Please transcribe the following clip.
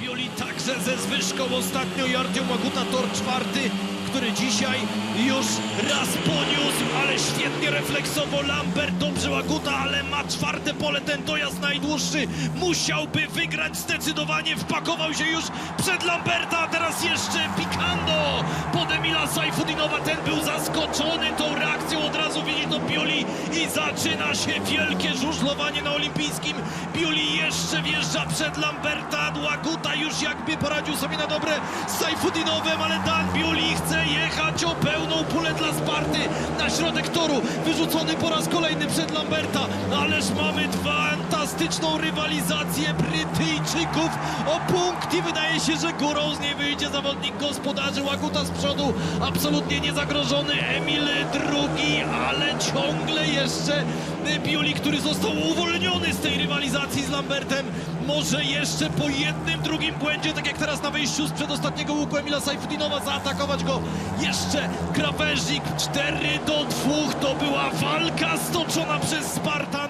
Bioli także ze zwyżką. Ostatnio i Artyom Łaguta tor czwarty, który dzisiaj już raz poniósł, ale świetnie refleksowo Lambert, dobrze Łaguta, ale ma czwarte pole, ten dojazd najdłuższy, musiałby wygrać. Zdecydowanie, wpakował się już przed Lamberta, a teraz jeszcze Pikando. Pod Emila Sajfudinowa, ten był zaskoczony tą reakcją, zaczyna się wielkie żużlowanie na olimpijskim, Bioli jeszcze wjeżdża przed Lamberta, Łaguta już jakby poradził sobie na dobre z Sajfudinowem, ale Dan Bioli chce jechać o pełną pulę dla Sparty. Na środek toru, wyrzucony po raz kolejny przed Lamberta, ależ mamy fantastyczną rywalizację Brytyjczyków o punkt i wydaje się, że górą z niej wyjdzie zawodnik gospodarzy, Łaguta z przodu, absolutnie niezagrożony, Emil drugi, ale ciągle jeszcze Bioli, który został uwolniony z tej rywalizacji z Lambertem, może jeszcze po jednym, drugim błędzie, tak jak teraz na wyjściu z przedostatniego łuku Emila Sajfudinowa, zaatakować go jeszcze krawężnik 4 do 2. To była walka stoczona przez Spartan.